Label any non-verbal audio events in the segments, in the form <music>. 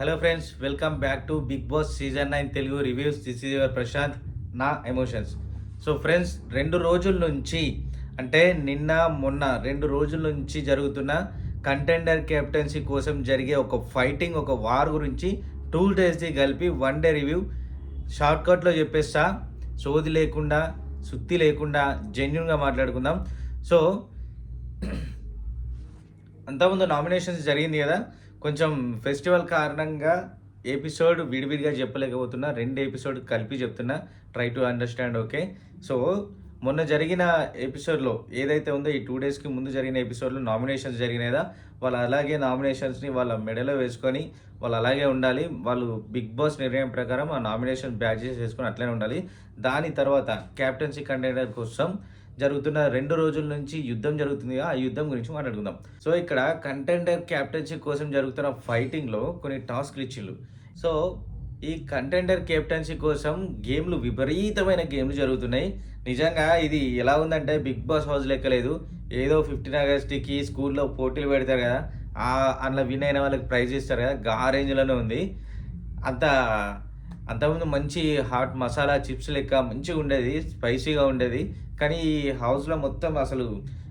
Hello friends welcome back to Bigg Boss season nine Telugu reviews this is your Prashanth నా emotions so friends రెండు రోజుల నుంచి అంటే నిన్న మొన్న రెండు రోజుల నుంచి జరుగుతున్న కంటెండర్ కెప్టెన్సీ కోసం జరిగే ఒక ఫైటింగ్ ఒక వార్ గురించి టూ డేస్ది కలిపి వన్ డే రివ్యూ షార్ట్కట్లో చెప్పేస్తా. సోది లేకుండా సుత్తి లేకుండా జెన్యున్గా మాట్లాడుకుందాం. సో <clears throat> అంతకుముందు నామినేషన్స్ జరిగింది కదా. కొంచెం ఫెస్టివల్ కారణంగా ఎపిసోడ్ విడివిడిగా చెప్పలేకపోతున్నా రెండు ఎపిసోడ్ కలిపి చెప్తున్నా try to understand okay? So మొన్న జరిగిన ఎపిసోడ్లో ఏదైతే ఉందో ఈ టూ డేస్కి ముందు జరిగిన ఎపిసోడ్లో నామినేషన్స్ జరిగినాయిదా? వాళ్ళు అలాగే నామినేషన్స్ని వాళ్ళ మెడలో వేసుకొని వాళ్ళు అలాగే ఉండాలి. వాళ్ళు బిగ్ బాస్ నిర్ణయం ప్రకారం ఆ నామినేషన్ బ్యాచెస్ వేసుకొని అట్లనే ఉండాలి. దాని తర్వాత క్యాప్టెన్సీ కంటైనర్ కోసం జరుగుతున్న రెండు రోజుల నుంచి యుద్ధం జరుగుతుంది. ఆ యుద్ధం గురించి మాట్లాడుకుందాం. సో ఇక్కడ కంటెండర్ క్యాప్టెన్సీ కోసం జరుగుతున్న ఫైటింగ్లో కొన్ని టాస్క్లు ఇచ్చిళ్ళు. సో ఈ కంటెండర్ కెప్టెన్సీ కోసం గేమ్లు విపరీతమైన గేమ్లు జరుగుతున్నాయి. నిజంగా ఇది ఎలా ఉందంటే బిగ్ బాస్ హౌస్ లెక్కలేదు. ఏదో ఫిఫ్టీన్ ఆగస్ట్కి స్కూల్లో పోటీలు పెడతారు కదా. అందులో విన్ అయిన వాళ్ళకి ప్రైజ్ ఇస్తారు కదా. గా రేంజ్లోనే ఉంది. అంత అంతకుముందు మంచి హాట్ మసాలా చిప్స్ లెక్క మంచిగా ఉండేది స్పైసీగా ఉండేది. కానీ ఈ హౌస్లో మొత్తం అసలు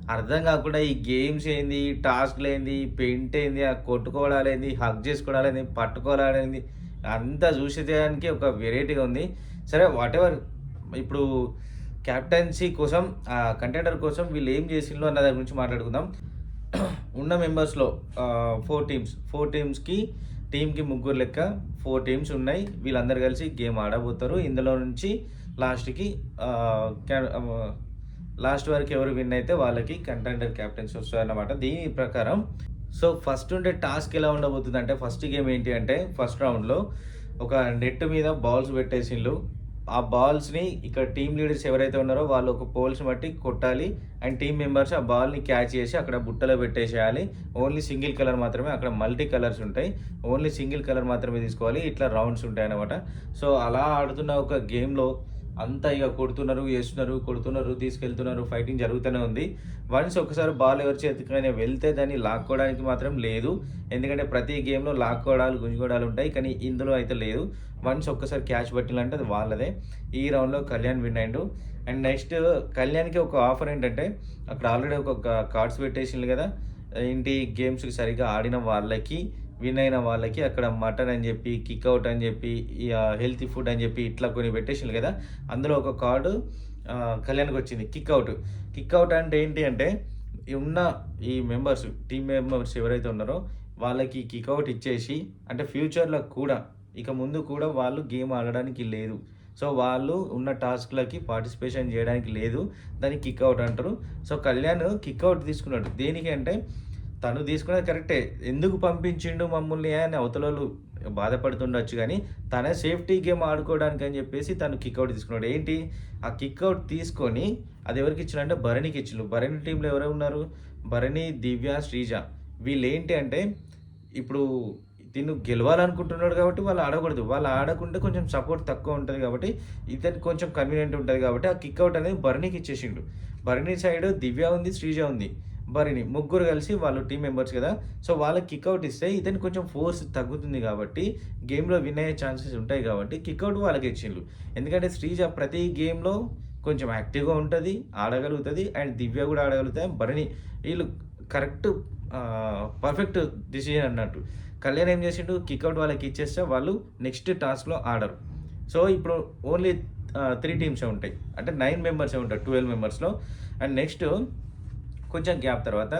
అర్థం కాకుండా ఈ గేమ్స్ ఏంది టాస్క్లు ఏంది పెయింట్ ఏంది ఆ కొట్టుకోవడాలు ఏంది హక్ చేసుకోవడాలు పట్టుకోవడాలు అంతా చూసేదానికి ఒక వెరైటీగా ఉంది. సరే వాట్ ఎవర్ ఇప్పుడు క్యాప్టెన్సీ కోసం ఆ కంటెండర్ కోసం వీళ్ళు ఏం చేసిండ్రు అన్న దాని గురించి మాట్లాడుకుందాం. <clears throat> ఉన్న మెంబర్స్లో ఫోర్ టీమ్స్ ఫోర్ టీమ్స్కి టీంకి ముగ్గురు లెక్క ఫోర్ టీమ్స్ ఉన్నాయి. వీళ్ళందరూ కలిసి గేమ్ ఆడబోతారు. ఇందులో నుంచి లాస్ట్కి లాస్ట్ వరకు ఎవరు విన్ అయితే వాళ్ళకి కంటెండర్ క్యాప్టెన్స్ వస్తారన్నమాట దీని ప్రకారం సో ఫస్ట్ ఉండే టాస్క్ ఎలా ఉండబోతుంది అంటే ఫస్ట్ గేమ్ ఏంటి అంటే ఫస్ట్ రౌండ్లో ఒక నెట్ మీద బాల్స్ పెట్టేసిండ్రు ఆ బాల్స్ని ఇక్కడ టీమ్ లీడర్స్ ఎవరైతే ఉన్నారో వాళ్ళు ఒక పోల్స్ బట్టి కొట్టాలి. అండ్ టీమ్ మెంబర్స్ ఆ బాల్ని క్యాచ్ చేసి అక్కడ బుట్టలో పెట్టేసేయాలి. ఓన్లీ సింగిల్ కలర్ మాత్రమే అక్కడ మల్టీ కలర్స్ ఉంటాయి. ఓన్లీ సింగిల్ కలర్ మాత్రమే తీసుకోవాలి. ఇట్లా రౌండ్స్ ఉంటాయి అన్నమాట సో అలా ఆడుతున్న ఒక గేమ్లో అంతా ఇక కొడుతున్నారు వేస్తున్నారు కొడుతున్నారు తీసుకెళ్తున్నారు ఫైటింగ్ జరుగుతూనే ఉంది. వన్స్ ఒకసారి బాల్ ఎవరి చేతికైనా వెళ్తే దాన్ని లాక్కోవడానికి మాత్రం లేదు. ఎందుకంటే ప్రతి గేమ్లో లాక్కోవడాలు గుంజుకోవడాలు ఉంటాయి కానీ ఇందులో అయితే లేదు. వన్స్ ఒక్కసారి క్యాచ్ పట్టినంటే అది వాళ్ళదే. ఈ రౌండ్లో కళ్యాణ్ విన్ అయిండు అండ్ నెక్స్ట్ కళ్యాణ్కి ఒక ఆఫర్ ఏంటంటే అక్కడ ఆల్రెడీ ఒక కార్డ్స్ పెట్టేసిండు కదా. ఏంటి గేమ్స్కి సరిగ్గా ఆడిన వాళ్ళకి విన్ అయిన వాళ్ళకి అక్కడ మటన్ అని చెప్పి కిక్అవుట్ అని చెప్పి హెల్తీ ఫుడ్ అని చెప్పి ఇట్లా కొన్ని పెట్టేసిండు కదా. అందులో ఒక కార్డు కళ్యాణ్కి వచ్చింది కిక్అవుట్ కిక్అవుట్ అంటే ఏంటి అంటే ఉన్న ఈ మెంబర్స్ టీమ్ మెంబర్స్ ఎవరైతే ఉన్నారో వాళ్ళకి కిక్అవుట్ ఇచ్చేసి అంటే ఫ్యూచర్లో కూడా ఇక ముందు కూడా వాళ్ళు గేమ్ ఆడడానికి లేదు. సో వాళ్ళు ఉన్న టాస్క్లకి పార్టిసిపేషన్ చేయడానికి లేదు. దాన్ని కిక్అవుట్ అంటారు. సో కళ్యాణ్ కిక్అవుట్ తీసుకున్నాడు. దేనికి అంటే తను తీసుకున్నది కరెక్టే. ఎందుకు పంపించిండు మమ్మల్ని అని అవతలలు బాధపడుతుండొచ్చు కానీ తన సేఫ్టీ గేమ్ ఆడుకోవడానికి అని చెప్పేసి తను కిక్అవుట్ తీసుకున్నాడు. ఏంటి? ఆ కిక్అవుట్ తీసుకొని అది ఎవరికి ఇచ్చిన భరణికి ఇచ్చిండు భరణి టీంలో ఎవరు ఉన్నారు? భరణి దివ్య శ్రీజ. వీళ్ళు ఏంటి అంటే ఇప్పుడు తిను గెలవాలనుకుంటున్నాడు కాబట్టి వాళ్ళు ఆడకూడదు. వాళ్ళు ఆడకుంటే కొంచెం సపోర్ట్ తక్కువ ఉంటుంది కాబట్టి ఇతనికి కొంచెం కన్వీనియంట్ ఉంటుంది కాబట్టి ఆ కిక్అవుట్ అనేది భరణికి ఇచ్చేసిండు. భరణి సైడ్ దివ్య ఉంది శ్రీజ ఉంది. బరిని ముగ్గురు కలిసి వాళ్ళు టీం మెంబర్స్ కదా. సో వాళ్ళకి కిక్అవుట్ ఇస్తే ఇతని కొంచెం ఫోర్స్ తగ్గుతుంది కాబట్టి గేమ్లో విన్ అయ్యే ఛాన్సెస్ ఉంటాయి కాబట్టి కిక్అవుట్ వాళ్ళకి ఇచ్చిండ్రు. ఎందుకంటే శ్రీజ ప్రతి గేమ్లో కొంచెం యాక్టివ్గా ఉంటుంది ఆడగలుగుతుంది అండ్ దివ్య కూడా ఆడగలుగుతాయి భరణి వీళ్ళు కరెక్ట్ పర్ఫెక్ట్ డిసిజన్ అన్నట్టు. కళ్యాణ్ ఏం చేసిండు? కిక్అవుట్ వాళ్ళకి ఇచ్చేస్తే వాళ్ళు నెక్స్ట్ టాస్క్లో ఆడరు. సో ఇప్పుడు ఓన్లీ త్రీ టీమ్సే ఉంటాయి. అంటే నైన్ మెంబర్సే ఉంటారు ట్వెల్వ్ మెంబర్స్లో అండ్ నెక్స్ట్ కొంచెం గ్యాప్ తర్వాత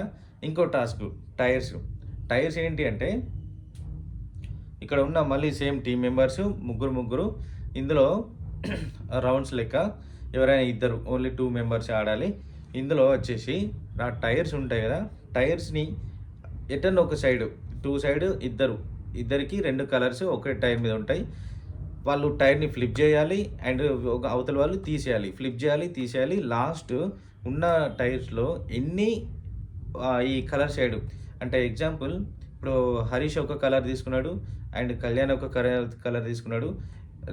ఇంకో టాస్క్ టైర్స్. టైర్స్ ఏంటి అంటే ఇక్కడ ఉన్న మళ్ళీ సేమ్ టీం మెంబర్స్ ముగ్గురు ముగ్గురు ఇందులో <clears throat> రౌండ్స్ లెక్క ఎవరైనా ఇద్దరు ఓన్లీ టూ మెంబర్స్ ఆడాలి. ఇందులో వచ్చేసి నా టైర్స్ ఉంటాయి కదా టైర్స్ని ఎటన్ ఒక సైడ్ టూ సైడ్ ఇద్దరు ఇద్దరికి రెండు కలర్స్ ఒకే టైర్ మీద ఉంటాయి. వాళ్ళు టైర్ని ఫ్లిప్ చేయాలి అండ్ ఒక అవతల వాళ్ళు తీసేయాలి ఫ్లిప్ చేయాలి తీసేయాలి. లాస్ట్ ఉన్న టైర్స్లో ఎన్ని ఈ కలర్ షేడ్? అంటే ఎగ్జాంపుల్ ఇప్పుడు హరీష్ ఒక కలర్ తీసుకున్నాడు అండ్ కళ్యాణ్ ఒక కలర్ కలర్ తీసుకున్నాడు.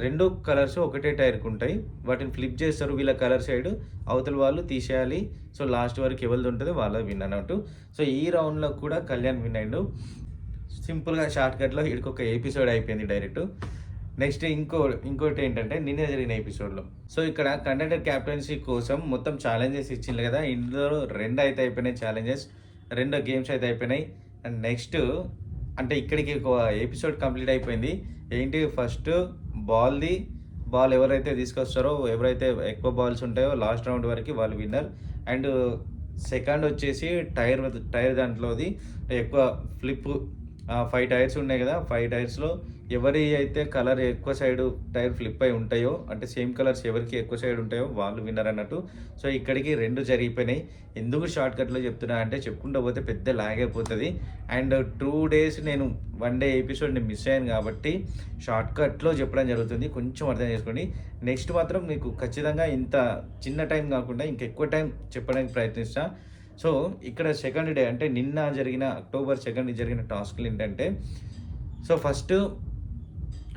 రెండు కలర్స్ ఒకటే టైర్కి ఉంటాయి వాటిని ఫ్లిప్ చేస్తారు వీళ్ళ కలర్ సైడ్ అవతల వాళ్ళు తీసేయాలి. సో లాస్ట్ వరకు ఎవరిది ఉంటుంది వాళ్ళ విన్ అన్నట్టు. సో ఈ రౌండ్లో కూడా కళ్యాణ్ విన్ అయ్యాడు. సింపుల్గా షార్ట్ కట్లో వీడికి ఒక ఎపిసోడ్ అయిపోయింది డైరెక్ట్. నెక్స్ట్ ఇంకో ఇంకోటి ఏంటంటే నిన్న జరిగిన ఎపిసోడ్లో. సో ఇక్కడ కంటెంటర్ క్యాప్టెన్సీ కోసం మొత్తం ఛాలెంజెస్ ఇచ్చింది కదా. ఇందులో రెండు అయితే అయిపోయినాయి ఛాలెంజెస్ రెండు గేమ్స్ అయితే అయిపోయినాయి. అండ్ నెక్స్ట్ అంటే ఇక్కడికి ఒక ఎపిసోడ్ కంప్లీట్ అయిపోయింది. ఏంటి? ఫస్ట్ బాల్ది బాల్ ఎవరైతే తీసుకొస్తారో ఎవరైతే ఎక్కువ బాల్స్ ఉంటాయో లాస్ట్ రౌండ్ వరకు వాళ్ళు విన్నర్. అండ్ సెకండ్ వచ్చేసి టైర్ టైర్ దాంట్లోది ఎక్కువ ఫ్లిప్ ఫైవ్ టైర్స్ ఉన్నాయి కదా ఫైవ్ టైర్స్లో ఎవరి అయితే కలర్ ఎక్కువ సైడ్ టైర్ ఫ్లిప్ అయి ఉంటాయో అంటే సేమ్ కలర్స్ ఎవరికి ఎక్కువ సైడ్ ఉంటాయో వాళ్ళు విన్నర్ అన్నట్టు. సో ఇక్కడికి రెండు జరిగిపోయినాయి. ఎందుకు షార్ట్ కట్లో చెప్తున్నా అంటే చెప్పుకుంటూ పోతే పెద్ద లాగ్ అయిపోతుంది. అండ్ టూ డేస్ నేను వన్ డే ఎపిసోడ్ని మిస్ అయ్యాను కాబట్టి షార్ట్ కట్లో చెప్పడం జరుగుతుంది. కొంచెం అర్థం చేసుకోండి. నెక్స్ట్ మాత్రం మీకు ఖచ్చితంగా ఇంత చిన్న టైం కాకుండా ఇంకెక్కువ టైం చెప్పడానికి ప్రయత్నిస్తాను సో ఇక్కడ సెకండ్ డే అంటే నిన్న జరిగిన అక్టోబర్ సెకండ్ జరిగిన టాస్క్లు ఏంటంటే so first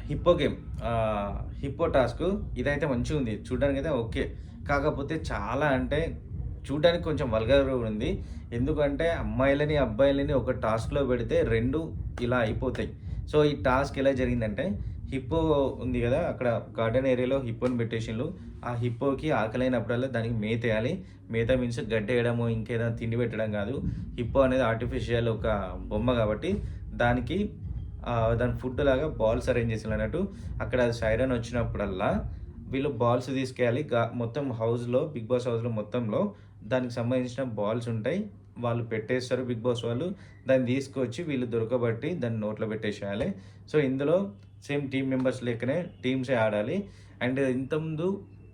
hippo game hippo task ఇదైతే మంచిగా ఉంది చూడడానికి అయితే ఓకే కాకపోతే చాలా అంటే చూడడానికి కొంచెం వల్గర్ ఉంది. ఎందుకంటే అమ్మాయిలని అబ్బాయిలని ఒక టాస్క్లో పెడితే రెండు ఇలా అయిపోతాయి. సో ఈ టాస్క్ ఎలా జరిగిందంటే హిప్పో ఉంది కదా అక్కడ గార్డెన్ ఏరియాలో హిప్పోని పెట్టేషన్లు ఆ హిప్పోకి ఆకలైనప్పుడల్లా దానికి మేత వేయాలి. మేత మీన్స్ గడ్డ వేయడము ఇంకేదైనా తిండి పెట్టడం కాదు. హిప్పో అనేది ఆర్టిఫిషియల్ ఒక బొమ్మ కాబట్టి దానికి దాని ఫుడ్ లాగా బాల్స్ అరేంజ్ చేసిన అన్నట్టు. అక్కడ సైరన్ వచ్చినప్పుడల్లా వీళ్ళు బాల్స్ తీసుకెళ్ళి గా మొత్తం హౌస్లో బిగ్ బాస్ హౌస్లో మొత్తంలో దానికి సంబంధించిన బాల్స్ ఉంటాయి. వాళ్ళు పెట్టేస్తారు బిగ్ బాస్ వాళ్ళు. దాన్ని తీసుకొచ్చి వీళ్ళు దొరకబట్టి దాన్ని నోట్లో పెట్టేసేయాలి. సో ఇందులో సేమ్ టీం మెంబర్స్ లెక్కనే టీమ్సే ఆడాలి. అండ్ ఇంతకుముందు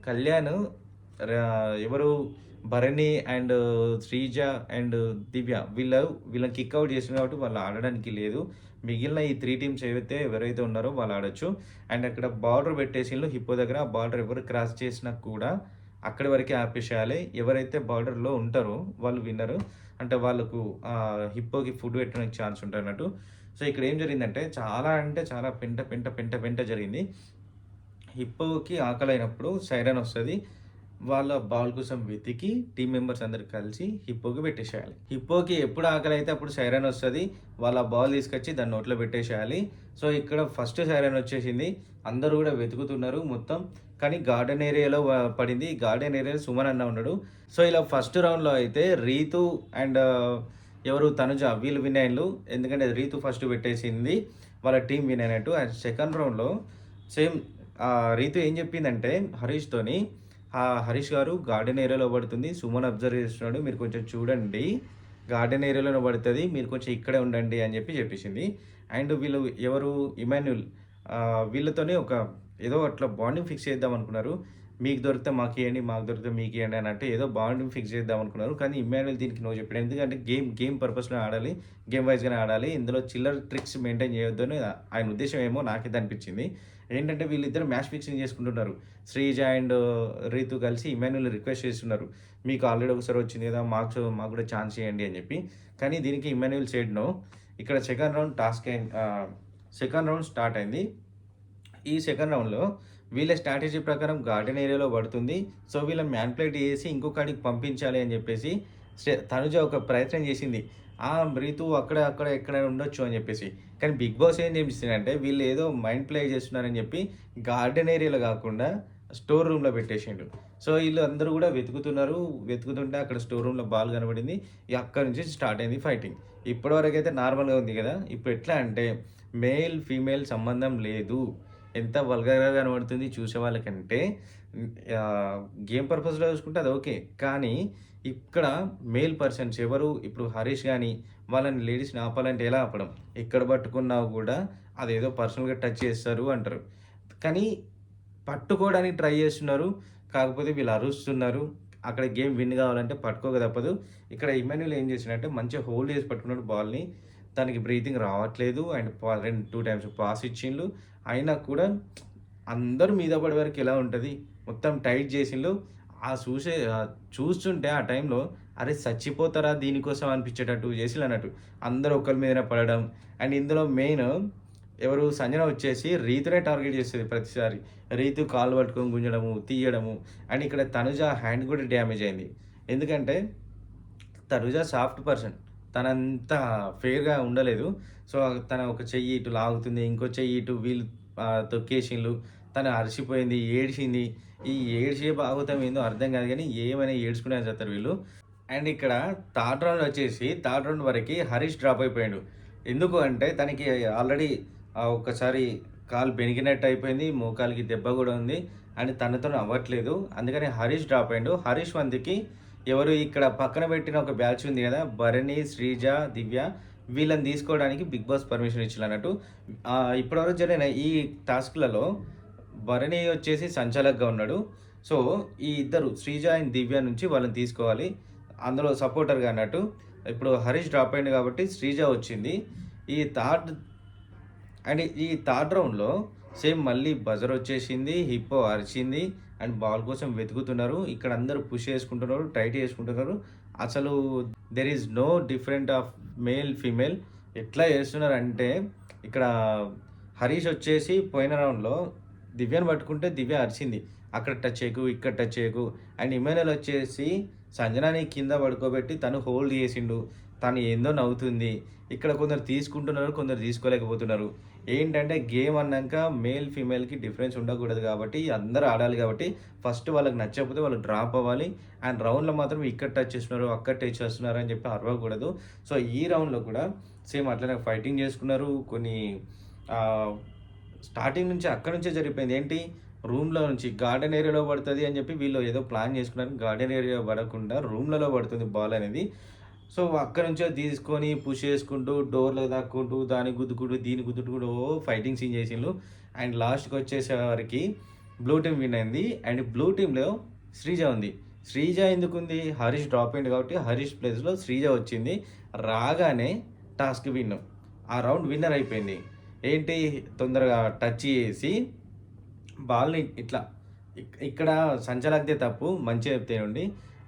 కళ్యాణ్ ఎవరు? Bharani and Sreeja and Divya. వీళ్ళ వీళ్ళని కిక్ అవుట్ చేసిన కాబట్టి వాళ్ళు ఆడడానికి లేదు. మిగిలిన ఈ త్రీ టీమ్స్ ఏవైతే ఎవరైతే ఉన్నారో వాళ్ళు ఆడొచ్చు. అండ్ అక్కడ బార్డర్ పెట్టేసిండ్రు హిప్పో దగ్గర. ఆ బార్డర్ ఎవరు క్రాస్ చేసినా కూడా అక్కడి వరకే ఆపేసేయాలి. ఎవరైతే బార్డర్లో ఉంటారో వాళ్ళు విన్నరు అంటే వాళ్ళకు హిప్పోకి ఫుడ్ పెట్టడానికి ఛాన్స్ ఉంటుంది అన్నట్టు. సో ఇక్కడ ఏం జరిగిందంటే చాలా అంటే చాలా పెంట పెంట పెంట పెంట జరిగింది. హిప్పోకి ఆకలి అయినప్పుడు సైరన్ వస్తుంది. వాళ్ళ బాల్ కోసం వెతికి టీం మెంబర్స్ అందరు కలిసి హిప్పోకి పెట్టేసేయాలి. హిప్పోకి ఎప్పుడు ఆకలి అయితే అప్పుడు సైరన్ వస్తుంది. వాళ్ళ బాల్ తీసుకొచ్చి దాన్ని నోట్లో పెట్టేసేయాలి. సో ఇక్కడ ఫస్ట్ సైరన్ వచ్చేసింది. అందరూ కూడా వెతుకుతున్నారు మొత్తం. కానీ గార్డెన్ ఏరియాలో పడింది. గార్డెన్ ఏరియాలో సుమన్ అన్న ఉన్నాడు. సో ఇలా ఫస్ట్ రౌండ్లో అయితే రీతు అండ్ ఎవరు తనుజ వీళ్ళు విన్ అయ్యారు. ఎందుకంటే రీతు ఫస్ట్ పెట్టేసింది. వాళ్ళ టీం విన్ అయినట్టు. అండ్ సెకండ్ రౌండ్లో సేమ్ రీతు ఏం చెప్పిందంటే హరీష్తోని హరీష్ గారు గార్డెన్ ఏరియాలో పడుతుంది సుమన్ అబ్జర్వ్ చేస్తున్నాడు మీరు కొంచెం చూడండి గార్డెన్ ఏరియాలో పడుతుంది మీరు కొంచెం ఇక్కడే ఉండండి అని చెప్పి చెప్పేసింది. అండ్ వీళ్ళు ఎవరు ఇమాన్యుల్ వీళ్ళతోనే ఒక ఏదో అట్లా బాండింగ్ ఫిక్స్ చేద్దాం అనుకున్నారు. మీకు దొరికితే మాకు ఇవ్వండి మాకు దొరికితే మీకు ఇవ్వండి అని అంటే ఏదో బాండింగ్ ఫిక్స్ చేద్దాం అనుకున్నారు. కానీ ఇమ్మాన్యుల్ దీనికి నో చెప్పాడు. ఎందుకంటే గేమ్ గేమ్ పర్పస్లో ఆడాలి గేమ్ వైజ్గానే ఆడాలి. ఇందులో చిల్లర్ ట్రిక్స్ మెయింటైన్ చేయొద్దు అని ఆయన ఉద్దేశం ఏమో నాకైతే అనిపించింది. ఏంటంటే వీళ్ళిద్దరు మ్యాచ్ ఫిక్సింగ్ చేసుకుంటున్నారు. శ్రీజ అండ్ రీతు కలిసి ఇమాన్యుల్ రిక్వెస్ట్ చేస్తున్నారు. మీకు ఆల్రెడీ ఒకసారి వచ్చింది కదా మాకు మాకు కూడా ఛాన్స్ చేయండి అని చెప్పి. కానీ దీనికి ఇమాన్యుల్ సైడ్ నో ఇక్కడ second round task second round start అయింది. ఈ సెకండ్ రౌండ్లో వీళ్ళ స్ట్రాటజీ ప్రకారం గార్డెన్ ఏరియాలో పడుతుంది. సో వీళ్ళ మ్యాన్ప్లేట్ చేసి ఇంకొకడికి పంపించాలి అని చెప్పేసి తనుజ ఒక ప్రయత్నం చేసింది. ఆ రీతు అక్కడ అక్కడ ఎక్కడ ఉండొచ్చు అని చెప్పేసి. కానీ బిగ్ బాస్ ఏం చేపిస్తుందంటే వీళ్ళు ఏదో మైండ్ ప్లే చేస్తున్నారని చెప్పి గార్డెన్ ఏరియాలో కాకుండా స్టోర్ రూమ్లో పెట్టేసిండు. సో వీళ్ళు అందరూ కూడా వెతుకుతున్నారు. వెతుకుతుంటే అక్కడ స్టోర్ రూమ్లో బాల్ కనబడింది. అక్కడ నుంచి స్టార్ట్ అయింది ఫైటింగ్. ఇప్పటివరకు అయితే నార్మల్గా ఉంది కదా. ఇప్పుడు ఎట్లా అంటే మేల్ ఫీమేల్ సంబంధం లేదు. ఎంత వల్గర్గా కనబడుతుంది చూసే వాళ్ళకంటే గేమ్ పర్పస్లో చూసుకుంటే అది ఓకే. కానీ ఇక్కడ మేల్ పర్సన్స్ ఎవరు? ఇప్పుడు హరీష్ కానీ వాళ్ళని లేడీస్ని ఆపాలంటే ఎలా ఆపడం? ఎక్కడ పట్టుకున్నా కూడా అదేదో పర్సనల్గా టచ్ చేస్తారు అంటారు. కానీ పట్టుకోవడానికి ట్రై చేస్తున్నారు. కాకపోతే వీళ్ళు అరుస్తున్నారు. అక్కడ గేమ్ విన్ కావాలంటే పట్టుకోక తప్పదు. ఇక్కడ ఇమాన్యుల్ ఏం చేసినట్టే మంచిగా హోల్డ్ చేసి పట్టుకున్నాడు బాల్ని. దానికి బ్రీతింగ్ రావట్లేదు. అండ్ రెండు టూ టైమ్స్ పాస్ ఇచ్చిండు. అయినా కూడా అందరూ మీద పడే వరకు ఎలా ఉంటుంది? మొత్తం టైట్ చేసిండు ఆ చూసే చూస్తుంటే ఆ టైంలో అరే చచ్చిపోతారా దీనికోసం అనిపించేటట్టు చేసి అన్నట్టు. అందరూ ఒకరి మీదనే పడడం. అండ్ ఇందులో మెయిన్ ఎవరు సంజన వచ్చేసి రీతునే టార్గెట్ చేస్తుంది ప్రతిసారి. రీతు కాలు పట్టుకొని గుంజడము తీయడము. అండ్ ఇక్కడ తనుజ హ్యాండ్ కూడా డ్యామేజ్ అయింది. ఎందుకంటే తనుజ సాఫ్ట్ పర్సన్. తనంత ఫెయిర్‌గా ఉండలేదు. సో, తన ఒక చెయ్యి ఇటు లాగుతుంది. ఇంకో చెయ్యి ఇటు వీళ్ళు తొక్కేసిండ్లు. తను అరిసిపోయింది ఏడ్చింది ఈ ఏడ్చే భాగవతం ఏందో అర్థం కాదు కానీ ఏమైనా ఏడ్చుకునే చెప్తారు వీళ్ళు. అండ్ ఇక్కడ థర్డ్ రౌండ్ వచ్చేసి థర్డ్ రౌండ్ వరకు హరీష్ డ్రాప్ అయిపోయాడు ఎందుకు అంటే తనకి ఆల్రెడీ ఒకసారి ఒక్కసారి కాలు బెనికినట్టు అయిపోయింది. మోకాలికి దెబ్బ కూడా ఉంది. అండ్ తనతో అవ్వట్లేదు. అందుకని హరీష్ డ్రాప్ అయ్యిండు. హరీష్ వంతుకి ఎవరు ఇక్కడ పక్కన పెట్టిన ఒక బ్యాచ్ ఉంది కదా! భరణి, శ్రీజ, దివ్య వీళ్ళని తీసుకోవడానికి బిగ్ బాస్ పర్మిషన్ ఇచ్చిల్లన్నట్టు. అన్నట్టు ఇప్పటివరకు జరిగిన ఈ టాస్క్‌లలో భరణి వచ్చేసి సంచాలక్‌గా ఉన్నాడు. సో, ఈ ఇద్దరు శ్రీజ అండ్ దివ్య నుంచి వాళ్ళని తీసుకోవాలి. అందులో సపోర్టర్‌గా అన్నట్టు. ఇప్పుడు హరీష్ డ్రాప్ అయింది కాబట్టి శ్రీజ వచ్చింది. ఈ థర్డ్ అండ్ ఈ థర్డ్ రౌండ్‌లో సేమ్ మళ్ళీ బజర్ వచ్చేసింది. హిప్పో అరిచింది. అండ్ బాల్ కోసం వెతుకుతున్నారు. ఇక్కడ అందరూ పుష్ చేసుకుంటున్నారు. టైట్ చేసుకుంటున్నారు. అసలు there is no different of male, female ఎట్లా చేస్తున్నారు అంటే ఇక్కడ హరీష్ వచ్చేసి పోయిన రౌండ్‌లో దివ్యను పట్టుకుంటే దివ్య అరిచింది. అక్కడ టచ్ చేయకు, ఇక్కడ టచ్ చేయకు. అండ్ ఇమానుయల్ వచ్చేసి సంజనాని కింద పడుకోబెట్టి తను హోల్డ్ చేసిండు. తను ఏందో నవ్వుతుంది. ఇక్కడ కొందరు తీసుకుంటున్నారు. కొందరు తీసుకోలేకపోతున్నారు. ఏంటంటే గేమ్ అన్నాక మేల్, ఫీమేల్‌కి డిఫరెన్స్ ఉండకూడదు కాబట్టి అందరూ ఆడాలి కాబట్టి ఫస్ట్ వాళ్ళకి నచ్చకపోతే వాళ్ళు డ్రాప్ అవ్వాలి. అండ్ రౌండ్‌లో మాత్రం ఇక్కడ టచ్ చేస్తున్నారు, అక్కడ టచ్ చేస్తున్నారు అని చెప్పి అరవకూడదు. సో, ఈ రౌండ్‌లో కూడా సేమ్ అట్లనే ఫైటింగ్ చేసుకున్నారు. కొన్ని స్టార్టింగ్ నుంచి అక్కడి నుంచే జరిగిపోయింది. ఏంటి రూమ్‌లో నుంచి గార్డెన్ ఏరియాలో పడుతుంది అని చెప్పి వీళ్ళు ఏదో ప్లాన్ చేసుకున్నారు. గార్డెన్ ఏరియా పడకుండా రూమ్‌లలో పడుతుంది బాల్ అనేది. సో, అక్కడి నుంచో తీసుకొని పుష్ చేసుకుంటూ డోర్‌లో దాక్కుంటూ దాన్ని గుద్దుకుంటూ, దీన్ని గుద్దుకుంటూ ఓ ఫైటింగ్ సీన్ చేసిండ్రు. అండ్ లాస్ట్‌కి వచ్చేసరికి బ్లూ టీమ్ విన్ అయింది. అండ్ బ్లూ టీమ్‌లో శ్రీజ ఉంది. శ్రీజ ఎందుకుంది? హరీష్ డ్రాప్ అయింది కాబట్టి హరీష్ ప్లేస్‌లో శ్రీజ వచ్చింది. రాగానే టాస్క్ విన్. ఆ రౌండ్ విన్నర్ అయిపోయింది. ఏంటి తొందరగా టచ్ చేసి బాల్‌ని ఇట్లా ఇక్కడ సంచలక్తే తప్పు మంచిగా చెప్తే నుండి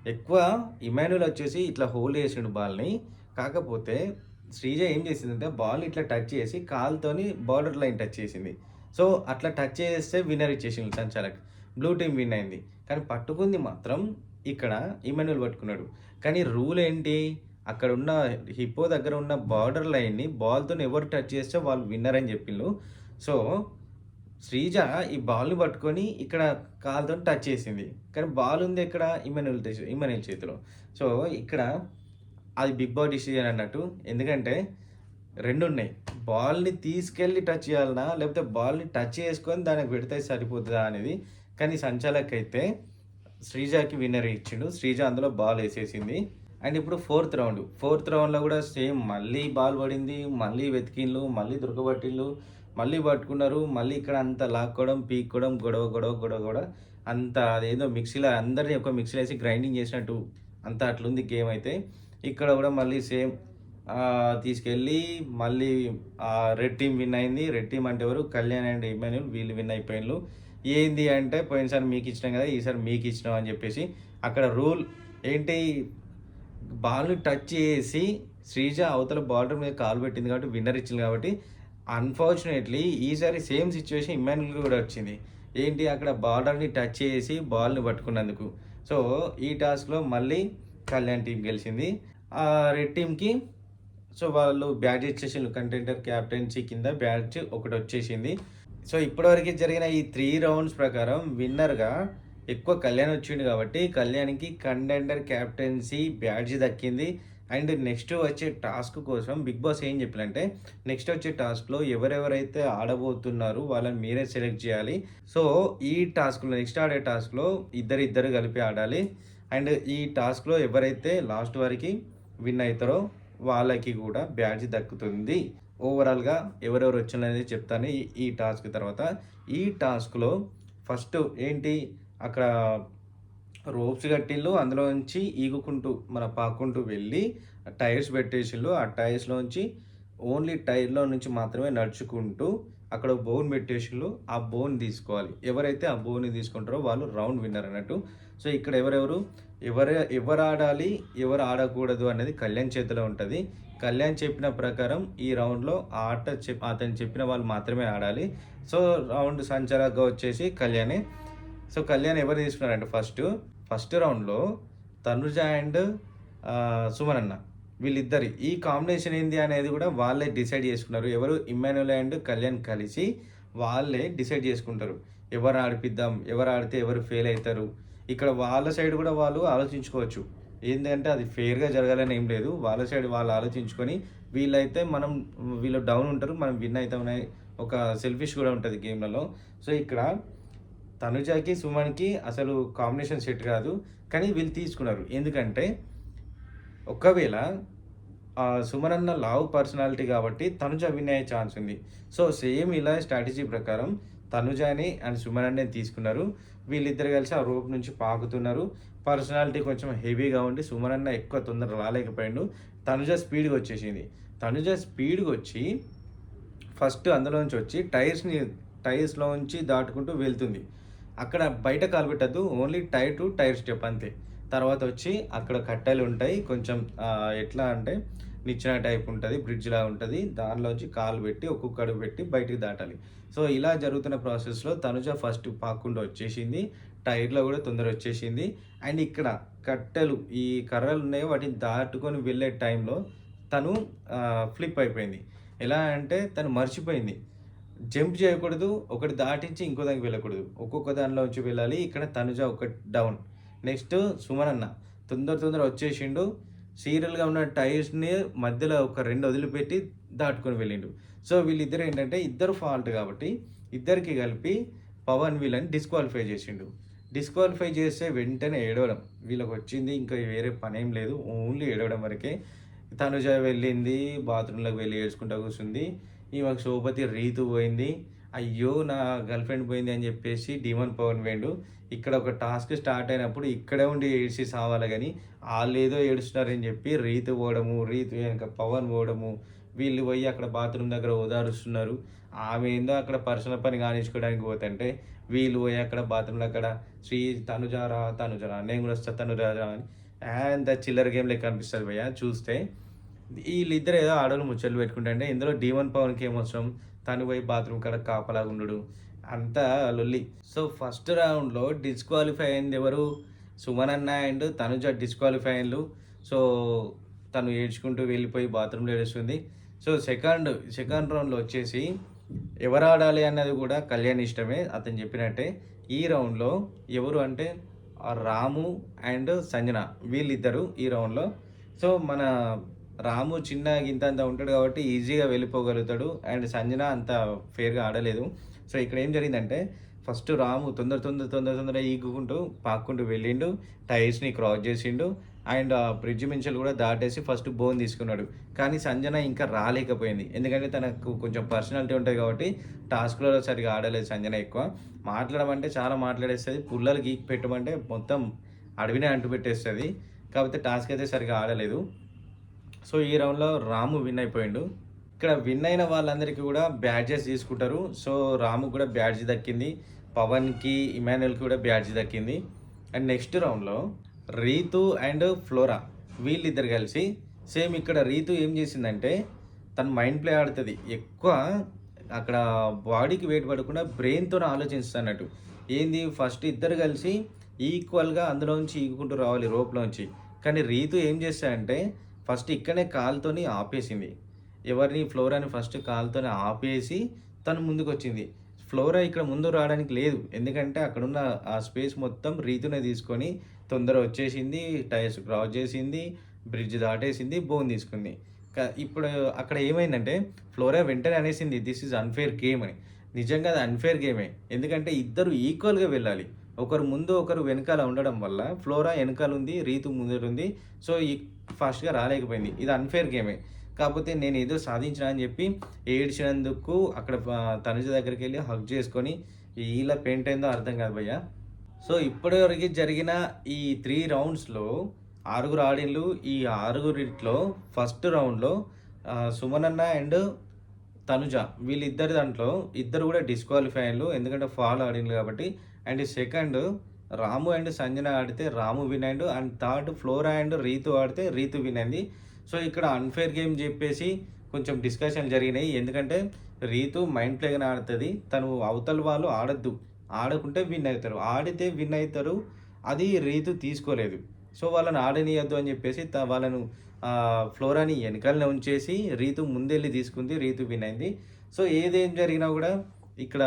ఎక్కువ ఇమాన్యుల్ వచ్చేసి ఇట్లా హోల్డ్ చేసిండు బాల్‌ని. కాకపోతే శ్రీజ ఏం చేసిందంటే బాల్ ఇట్లా టచ్ చేసి కాల్తోని బార్డర్ లైన్ టచ్ చేసింది. సో, అట్లా టచ్ చేస్తే విన్నర్ ఇచ్చేసిండు సంచాలక్. బ్లూ టీమ్ విన్ అయింది. కానీ పట్టుకుంది మాత్రం ఇక్కడ ఇమాన్యుల్ పట్టుకున్నాడు. కానీ రూల్ ఏంటి? అక్కడ ఉన్న హిప్పో దగ్గర ఉన్న బార్డర్ లైన్‌ని బాల్‌తోని ఎవరు టచ్ చేస్తే వాళ్ళు విన్నర్ అని చెప్పిండ్రు. సో, శ్రీజ ఈ బాల్‌ని పట్టుకొని ఇక్కడ కాలుతో టచ్ చేసింది. కానీ బాల్ ఉంది ఇక్కడ ఇమ్మనుల్ ఇమ్మనుల్ చేతిలో. సో, ఇక్కడ అది బిగ్ బాస్ డిసిజన్ అన్నట్టు. ఎందుకంటే రెండు ఉన్నాయి. బాల్‌ని తీసుకెళ్ళి టచ్ చేయాలన్నా లేకపోతే బాల్‌ని టచ్ చేసుకొని దానికి పెడితే సరిపోతుందా అనేది. కానీ సంచాలక్ అయితే శ్రీజకి విన్నర్ ఇచ్చిండు. శ్రీజ అందులో బాల్ వేసేసింది అండ్ ఇప్పుడు ఫోర్త్ రౌండ్. ఫోర్త్ రౌండ్‌లో కూడా సేమ్ మళ్ళీ బాల్ పడింది. మళ్ళీ వెతికిళ్ళు మళ్ళీ దొరకబట్టిండ్లు. మళ్ళీ పట్టుకున్నారు. మళ్ళీ ఇక్కడ అంతా లాక్కోవడం, పీక్కోవడం, గొడవ, గొడవ, గొడవ, గొడవ అంత అదేదో మిక్సీలో అందరినీ ఒక మిక్సీలో వేసి గ్రైండింగ్ చేసినట్టు అంత అట్లుంది గేమ్ అయితే. ఇక్కడ కూడా మళ్ళీ సేమ్ తీసుకెళ్ళి మళ్ళీ రెడ్ టీమ్ విన్ అయింది. రెడ్ టీమ్ అంటే ఎవరు? కళ్యాణ్ అండ్ ఇమాన్యుల్ వీళ్ళు విన్ అయిపోయినారు ఏంది అంటే పోయినసారి మీకు ఇచ్చినాం కదా! ఈసారి మీకు ఇచ్చినాం అని చెప్పేసి అక్కడ రూల్ ఏంటి? బాల్‌ని టచ్ చేసి శ్రీజ అవతల బార్డర్ మీద కాలు పెట్టింది కాబట్టి విన్నర్ ఇచ్చింది కాబట్టి అన్‌ఫార్చునేట్‌లీ ఈసారి సేమ్ సిచ్యువేషన్ ఇమాన్యుల్‌కి కూడా వచ్చింది. ఏంటి అక్కడ బార్డర్‌ని టచ్ చేసి బాల్‌ని పట్టుకున్నందుకు. సో, ఈ టాస్క్‌లో మళ్ళీ కళ్యాణ్ టీం గెలిచింది. ఆ రెడ్ టీమ్‌కి సో, వాళ్ళు బ్యాట్ ఇచ్చేసిండ్రు. కంటెండర్ క్యాప్టెన్సీ కింద బ్యాట్ ఒకటి వచ్చేసింది సో, ఇప్పటివరకు జరిగిన ఈ త్రీ రౌండ్స్ ప్రకారం విన్నర్‌గా ఎక్కువ కళ్యాణ్ వచ్చిండు కాబట్టి కళ్యాణ్‌కి కంటెండర్ క్యాప్టెన్సీ బ్యాడ్జీ దక్కింది. అండ్ నెక్స్ట్ వచ్చే టాస్క్ కోసం బిగ్ బాస్ ఏం చెప్పాలంటే నెక్స్ట్ వచ్చే టాస్క్‌లో ఎవరెవరైతే ఆడబోతున్నారు వాళ్ళని మీరే సెలెక్ట్ చేయాలి. సో, ఈ టాస్క్‌లో నెక్స్ట్ ఆడే టాస్క్‌లో ఇద్దరిద్దరు కలిపి ఆడాలి. అండ్ ఈ టాస్క్‌లో ఎవరైతే లాస్ట్ వరకి విన్ అవుతారో వాళ్ళకి కూడా బ్యాడ్జ్ దక్కుతుంది. ఓవరాల్‌గా ఎవరెవరు వచ్చిండ్రనేది చెప్తాను ఈ ఈ టాస్క్ తర్వాత. ఈ టాస్క్‌లో ఫస్ట్ ఏంటి అక్కడ రోప్స్ కట్టిళ్ళు అందులో నుంచి ఈగుకుంటూ మన పాక్కుంటూ వెళ్ళి టైర్స్ పెట్టేసిళ్ళు ఆ టైర్స్‌లోంచి ఓన్లీ టైర్‌లో నుంచి మాత్రమే నడుచుకుంటూ అక్కడ బోన్ పెట్టేసిళ్ళు ఆ బోన్ తీసుకోవాలి. ఎవరైతే ఆ బోన్‌ని తీసుకుంటారో వాళ్ళు రౌండ్ విన్నర్ అన్నట్టు. సో, ఇక్కడ ఎవరెవరు ఎవరు ఎవరు ఆడాలి? ఎవరు ఆడకూడదు అనేది కళ్యాణ్ చేతిలో ఉంటుంది కళ్యాణ్ చెప్పిన ప్రకారం ఈ రౌండ్‌లో ఆట చెప్ అతను చెప్పిన వాళ్ళు మాత్రమే ఆడాలి. సో, రౌండ్ సంచాలక్‌గా వచ్చేసి కళ్యాణే. సో, కళ్యాణ్ ఎవరు తీసుకున్నారంటే ఫస్ట్ ఫస్ట్ రౌండ్‌లో తనుజ అండ్ ఆహ్, సుమన్ అన్న. వీళ్ళిద్దరి. ఈ కాంబినేషన్ ఏంది అనేది కూడా వాళ్ళే డిసైడ్ చేసుకున్నారు. ఎవరు ఇమ్మాన్యుల్ అండ్ కళ్యాణ్ కలిసి వాళ్ళే డిసైడ్ చేసుకుంటారు. ఎవరు ఆడిపిద్దాం ఎవరు ఆడితే ఎవరు ఫెయిల్ అవుతారు. ఇక్కడ వాళ్ళ సైడ్ కూడా వాళ్ళు ఆలోచించుకోవచ్చు. ఏంటంటే అది ఫెయిర్గా జరగాలని ఏం లేదు. వాళ్ళ సైడ్ వాళ్ళు ఆలోచించుకొని వీళ్ళైతే మనం వీళ్ళు డౌన్ ఉంటారు మనం విన్ అవుతామనే ఒక సెల్ఫిష్ కూడా ఉంటుంది గేమ్లలో. సో ఇక్కడ తనుజాకి సుమన్కి అసలు కాంబినేషన్ సెట్ కాదు. కానీ వీళ్ళు తీసుకున్నారు. ఎందుకంటే ఒకవేళ ఆ, సుమన్ అన్న లావ్ పర్సనాలిటీ కాబట్టి తనుజ విన్ అయ్యే ఛాన్స్ ఉంది. సో సేమ్ ఇలా స్ట్రాటజీ ప్రకారం తనుజాని అండ్ సుమన్ అన్నే తీసుకున్నారు. వీళ్ళిద్దరు కలిసి ఆ రోప్ నుంచి పాకుతున్నారు. పర్సనాలిటీ కొంచెం హెవీగా ఉండి సుమన్ అన్న ఎక్కువ తొందర రాలేకపోయాడు. తనుజ స్పీడ్గా వచ్చేసింది. తనుజ స్పీడ్గా వచ్చి ఫస్ట్ అందులో నుంచి వచ్చి టైర్స్ని టైర్స్లో నుంచి దాటుకుంటూ వెళ్తుంది. అక్కడ బయట కాలు పెట్టద్దు only tyre to tyre step అంతే. తర్వాత వచ్చి అక్కడ కట్టెలు ఉంటాయి కొంచెం ఎట్లా అంటే నిచ్చిన టైప్ ఉంటుంది బ్రిడ్జ్ లా ఉంటుంది. దానిలోంచి కాలు పెట్టి ఒక్కొక్క అడుగు పెట్టి బయటికి దాటాలి. సో ఇలా జరుగుతున్న ప్రాసెస్లో తనుజ ఫస్ట్ పాకుండా వచ్చేసింది. టైర్లో కూడా తొందర వచ్చేసింది. అండ్ ఇక్కడ కట్టెలు ఈ కర్రలు ఉన్నాయి వాటిని దాటుకొని వెళ్ళే టైంలో తను ఫ్లిప్ అయిపోయింది. ఎలా అంటే తను మర్చిపోయింది. జంప్ చేయకూడదు ఒకటి దాటించి ఇంకో దానికి వెళ్ళకూడదు. ఒక్కొక్క దానిలో ఉంచి వెళ్ళాలి. ఇక్కడ తనుజ ఒకటి డౌన్ నెక్స్ట్ సుమన్ అన్న తొందర తొందర వచ్చేసిండు. సీరియల్గా ఉన్న టైర్స్ని మధ్యలో ఒక రెండు వదిలిపెట్టి దాటుకొని వెళ్ళిండు. సో వీళ్ళిద్దరు ఏంటంటే ఇద్దరు ఫాల్ట్ కాబట్టి ఇద్దరికి కలిపి పవన్ వీళ్ళని డిస్క్వాలిఫై చేసిండు. డిస్క్వాలిఫై చేస్తే వెంటనే ఏడవడం. వీళ్ళకి వచ్చింది ఇంకా వేరే పని ఏం లేదు. ఓన్లీ ఏడవడం వరకే తనుజ వెళ్ళింది బాత్రూంలోకి వెళ్ళి ఏడ్చుకుంటా కూర్చుంది. ఈమెకు శోభతి రీతు పోయింది. అయ్యో నా గర్ల్ ఫ్రెండ్ పోయింది అని చెప్పేసి డీమన్ పవన్ పోయిండు ఇక్కడ ఒక టాస్క్ స్టార్ట్ అయినప్పుడు ఇక్కడే ఉండి ఏడ్చి సావాలి కానీ వాళ్ళు ఏదో ఏడుస్తున్నారని చెప్పి రీతు పోవడము రీతు వెనక పవన్ పోవడము వీళ్ళు పోయి అక్కడ బాత్రూమ్ దగ్గర ఓదారుస్తున్నారు. ఆమె ఏందో అక్కడ పర్సనల్ పని కానించుకోవడానికి పోతుంటే వీళ్ళు పోయి అక్కడ బాత్రూంలో అక్కడ శ్రీ తనుజారా తనుజారా నేను కూడా వస్తా తనుజారా అని. అంత చిల్లర గేమ్ లెక్క అనిపిస్తుంది భయ్య చూస్తే. వీళ్ళిద్దరు ఏదో ఆడలు ముచ్చట్లు అంటే ఇందులో డీవన్ పవన్కి ఏమవసరం తను పోయి బాత్రూమ్ కాడ కాపలాగా ఉండడు. అంతా లొల్లి. సో ఫస్ట్ రౌండ్లో డిస్క్వాలిఫై అయింది ఎవరు? సుమన్ అన్న అండ్ తనుజ డిస్క్వాలిఫై అయ్యిండు సో తను ఏడ్చుకుంటూ వెళ్ళిపోయి బాత్రూంలో ఏడుస్తుంది. సో సెకండ్ సెకండ్ రౌండ్లో వచ్చేసి ఎవరు ఆడాలి అన్నది కూడా కళ్యాణ్ ఇష్టమే అతను చెప్పినట్టే. ఈ రౌండ్లో ఎవరు అంటే రాము అండ్ సంజన వీళ్ళిద్దరు ఈ రౌండ్లో. సో మన రాము చిన్న గింత అంత ఉంటాడు కాబట్టి ఈజీగా వెళ్ళిపోగలుగుతాడు. అండ్ సంజన అంత ఫేర్గా ఆడలేదు. సో ఇక్కడ ఏం జరిగిందంటే ఫస్ట్ రాము తొందర తొందర తొందర తొందర ఈగుకుంటూ పాక్కుంటూ వెళ్ళిండు. టైర్స్ని క్రాస్ చేసిండు. అండ్ ఆ బ్రిడ్జ్ మించలు కూడా దాటేసి ఫస్ట్ బోన్ తీసుకున్నాడు. కానీ సంజన ఇంకా రాలేకపోయింది. ఎందుకంటే తనకు కొంచెం పర్సనాలిటీ ఉంటుంది కాబట్టి టాస్క్లలో సరిగా ఆడలేదు సంజన ఎక్కువ. మాట్లాడమంటే చాలా మాట్లాడేస్తుంది. పుల్లలు గీక్ పెట్టమంటే మొత్తం అడవినే అంటు పెట్టేస్తుంది కాకపోతే టాస్క్ అయితే సరిగా ఆడలేదు. సో ఈ రౌండ్లో రాము విన్ అయిపోయిండు. ఇక్కడ విన్ అయిన వాళ్ళందరికీ కూడా బ్యాడ్జెస్ తీసుకుంటారు. సో రాము కూడా బ్యాడ్జ్ దక్కింది. పవన్కి ఇమానుయల్కి కూడా బ్యాడ్జ్ దక్కింది. అండ్ నెక్స్ట్ రౌండ్లో రీతు అండ్ ఫ్లోరా వీళ్ళిద్దరు కలిసి సేమ్ ఇక్కడ రీతు ఏం చేసిందంటే తన మైండ్ ప్లే ఆడుతుంది. ఎక్కువ అక్కడ బాడీకి వెయిట్ పడకుండా బ్రెయిన్తో ఆలోచిస్తున్నట్టు. ఏంది? ఫస్ట్ ఇద్దరు కలిసి ఈక్వల్గా అందులోంచి ఈగుకుంటూ రావాలి రోప్లోంచి. కానీ రీతు ఏం చేస్తాడంటే ఫస్ట్ ఇక్కడనే కాలుతోని ఆపేసింది. ఎవరిని ఫ్లోరాని ఫస్ట్ కాలుతోనే ఆపేసి తను ముందుకు వచ్చింది ఫ్లోరా ఇక్కడ ముందు రావడానికి లేదు. ఎందుకంటే అక్కడున్న ఆ స్పేస్ మొత్తం రీతునే తీసుకొని తొందర వచ్చేసింది టైర్స్ క్రాస్ చేసింది బ్రిడ్జ్ దాటేసింది బోన్ తీసుకుంది. ఇప్పుడు అక్కడ ఏమైందంటే ఫ్లోరా వెంటనే అనేసింది దిస్ ఈజ్ అన్ఫేర్ గేమ్ అని. నిజంగా అది అన్ఫేర్ గేమే ఎందుకంటే ఇద్దరు ఈక్వల్గా వెళ్ళాలి. ఒకరు ముందు ఒకరు వెనకాల ఉండడం వల్ల ఫ్లోరా వెనకాల ఉంది రీతు ముందరుంది. సో ఈ ఫాస్ట్గా రాలేకపోయింది. ఇది అన్ఫేర్ గేమే. కాకపోతే నేను ఏదో సాధించిన అని చెప్పి ఏడ్చినందుకు అక్కడ తనుజ దగ్గరికి వెళ్ళి హక్ చేసుకొని ఇలా పెయింట్ అయిందో అర్థం కాదు భయ్య. సో ఇప్పటివరకు జరిగిన ఈ త్రీ రౌండ్స్లో ఆరుగురు ఆడిన్లు ఈ ఆరుగురిట్లో ఫస్ట్ రౌండ్లో సుమనన్న అండ్ తనుజ. వీళ్ళిద్దరి దాంట్లో ఇద్దరు కూడా డిస్క్వాలిఫై అయ్యారు. ఎందుకంటే ఫాల్ ఆడిండ్రు కాబట్టి and second Ramu and Sanjana ఆడితే రాము విన్ అయ్యిండు and third Flora and Ritu ఆడితే రీతు విన్ అయింది సో ఇక్కడ అన్ఫేర్ గేమ్ చెప్పేసి కొంచెం డిస్కషన్ జరిగినాయి. ఎందుకంటే రీతు మైండ్ ప్లేగానే ఆడుతుంది. తను అవతల వాళ్ళు ఆడద్దు. ఆడకుంటే విన్ అవుతారు. ఆడితే విన్ అవుతారు. అది రీతు తీసుకోలేదు. సో వాళ్ళని ఆడనీయద్దు అని చెప్పేసి త- వాళ్ళను ఫ్లోరాని వెనకాలనే ఉంచేసి రీతు ముందెళ్ళి తీసుకుంది. రీతు విన్ అయింది. సో ఏదేం జరిగినా కూడా ఇక్కడ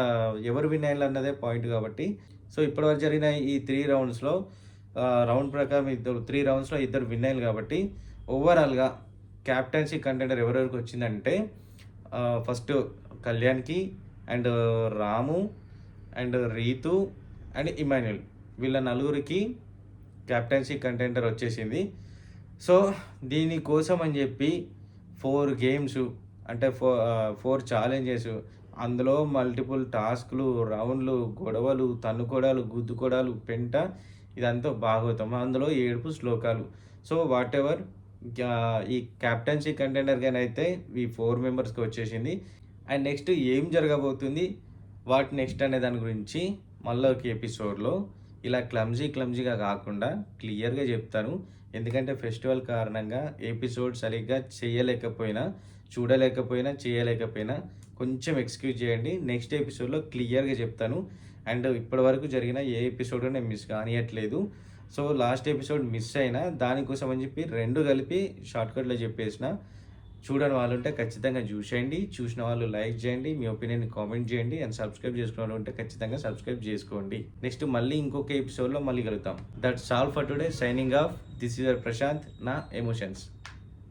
ఎవరు విన్ అయ్యారు అన్నదే పాయింట్ కాబట్టి. సో ఇప్పటివరకు జరిగిన ఈ త్రీ రౌండ్స్లో రౌండ్ ప్రకారం ఇద్దరు త్రీ రౌండ్స్లో ఇద్దరు విన్ అయ్యారు కాబట్టి ఓవరాల్గా క్యాప్టెన్సీ కంటెండర్ ఎవరెవరికి వచ్చిందంటే ఫస్ట్ కళ్యాణ్కి and Ramu and Ritu and Emmanuel. వీళ్ళ నలుగురికి క్యాప్టెన్సీ కంటెండర్ వచ్చేసింది. సో దీనికోసం అని చెప్పి ఫోర్ గేమ్స్ అంటే ఫోర్ ఫోర్ ఛాలెంజెస్ అందులో మల్టిపుల్ టాస్క్లు రౌండ్లు గొడవలు తన్నుకోడాలు గుద్దుకోడాలు పెంట ఇదంతా భాగవతం. అందులో ఏడుపు శ్లోకాలు. సో వాట్ ఎవర్ ఈ క్యాప్టెన్సీ కంటెండర్గానైతే ఈ ఫోర్ మెంబర్స్కి వచ్చేసింది. అండ్ నెక్స్ట్ ఏం జరగబోతుంది? వాట్ నెక్స్ట్ అనే దాని గురించి మళ్ళీ ఒక ఎపిసోడ్లో ఇలా క్లమ్జీ క్లమ్జీగా కాకుండా క్లియర్గా చెప్తాను. ఎందుకంటే ఫెస్టివల్ కారణంగా ఎపిసోడ్ సరిగ్గా చేయలేకపోయినా చూడలేకపోయినా చేయలేకపోయినా కొంచెం ఎక్స్క్యూజ్ చేయండి. నెక్స్ట్ ఎపిసోడ్లో క్లియర్గా చెప్తాను. అండ్ ఇప్పటివరకు జరిగిన ఏ ఎపిసోడ్ నేను మిస్ కానియట్లేదు. సో లాస్ట్ ఎపిసోడ్ మిస్ అయినా దానికోసం అని చెప్పి రెండు కలిపి షార్ట్కట్లో చెప్పేసిన. చూడని వాళ్ళు ఉంటే ఖచ్చితంగా చూసేయండి. చూసిన వాళ్ళు లైక్ చేయండి. మీ ఒపీనియన్ కామెంట్ చేయండి. అండ్ సబ్స్క్రైబ్ చేసుకున్న వాళ్ళు ఉంటే ఖచ్చితంగా సబ్స్క్రైబ్ చేసుకోండి. నెక్స్ట్ మళ్ళీ ఇంకొక ఎపిసోడ్లో మళ్ళీ కలుగుతాం that's all for today. Signing off. This is Prashant. నా ఎమోషన్స్.